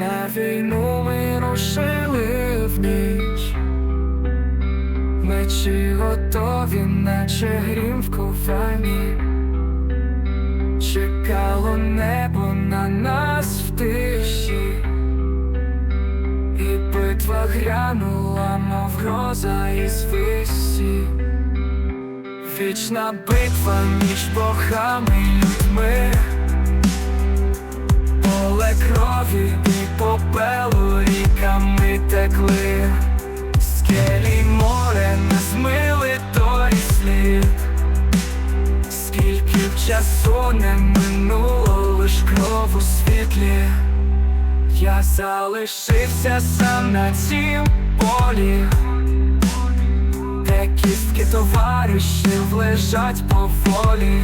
На війну ми рушили в ніч. Мечі готові, наче грім в ковані. Чекало небо на нас в тиші, і битва грянула, мов гроза із висі. Вічна битва між богами людьми, поле крові і попелу ріками текли, скелі море не змили той слід. Скільки б часу не минуло, лиш кров у світлі, я залишився сам на цім полі, де кістки товаришів лежать поволі,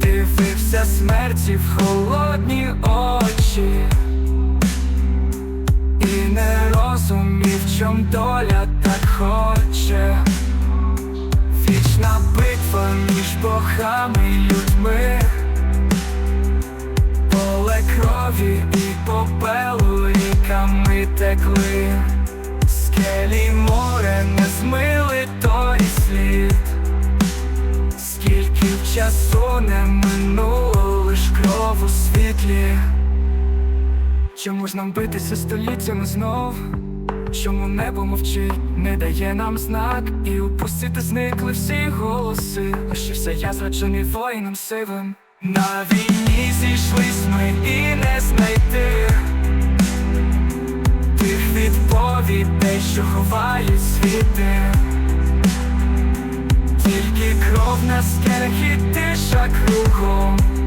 дивився смерті в холодні очі, і не розумів, чом доля так хоче. Вічна битва між богами і людьми, поле крові і попелу ріками текли, скелі море не змили той слід, скільки часу не минуло, лиш кров у світлі. Чому ж нам битися століттями знов? Чому небо мовчить, не дає нам знак, і упустити зникли всі голоси. Лишився я зраджений воїном сивим. На війні зійшлись ми і не знайти тих відповідей, що ховають світи. Тільки кров на скелях і тиша кругом.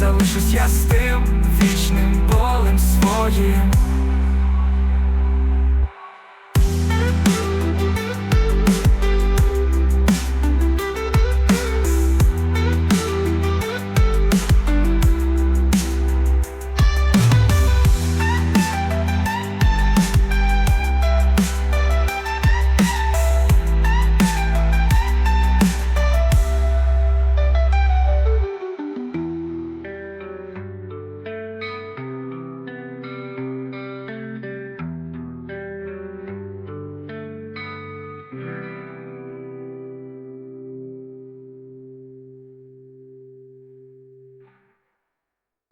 Залишусь я з тим вічним болем своїм.